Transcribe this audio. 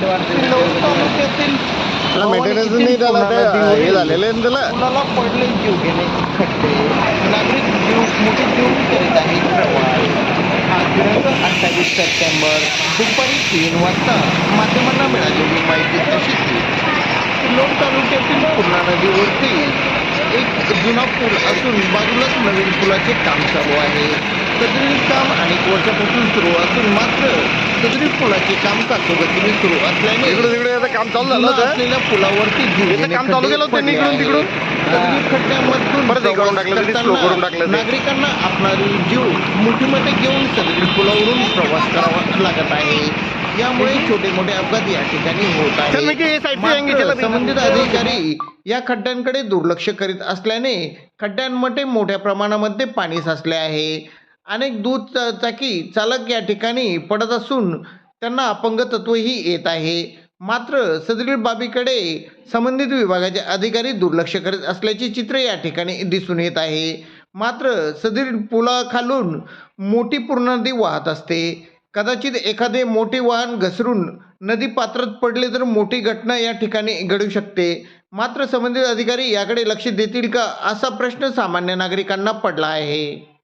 सिल्लोड तालुक्यातील मेंटेनन्स नाही त्याला ते हे झालेलं आहे ना त्याला? मुलाला पडले जीव गेले खड्डे नागरिक जीव मोठे जीव करीत आहे. प्रवास हा दिनांक अठ्ठावीस सप्टेंबर दुपारी तीन वाजता माध्यमांना मिळालेली माहिती अशी की तालुक्यातील पूर्णा नदीवरती एक जुना पूल असून बाजूलाच नवीन पुलाचे काम चालू आहे. सदरील काम अनेक वर्षापासून सुरू असून मात्र सदरील पुलाचे काम कासोगतीने सुरू असल्याने इकडून तिकडे आता काम चालू झालं जुना होतं असलेल्या पुलावरती जीवघेणे काम चालू केलं होतं इकडून. तिकडून. सदरील खड्ड्यामधून परत करून टाकलं, करून टाकलं. नागरिकांना आपणारी जीव मुठीमध्ये घेऊन सदरील पुलावरून प्रवास करावा लागत आहे यामुळे छोटे मोठे अपघात या ठिकाणी होत आहेत. संबंधित अधिकारी या खड्ड्यांकडे दुर्लक्ष करीत असल्याने खड्ड्यांमध्ये मोठ्या प्रमाणामध्ये पाणी साचले आहे अनेक दूध चाकी चालक या ठिकाणी पडत असून त्यांना अपंगतत्वही येत आहे. मात्र सदरील बाबीकडे संबंधित विभागाचे अधिकारी दुर्लक्ष करीत असल्याचे चित्र या ठिकाणी दिसून येत आहे. मात्र सदरील पुलाखालून मोठी पूर्ण नदी वाहत असते. कदाचित एखादे मोठे वाहन घसरून नदी पात्रात पडले तर मोठी घटना या ठिकाणी घडू शकते. मात्र संबंधित अधिकारी याकडे लक्ष देतील का असा प्रश्न सामान्य नागरिकांना पडला आहे.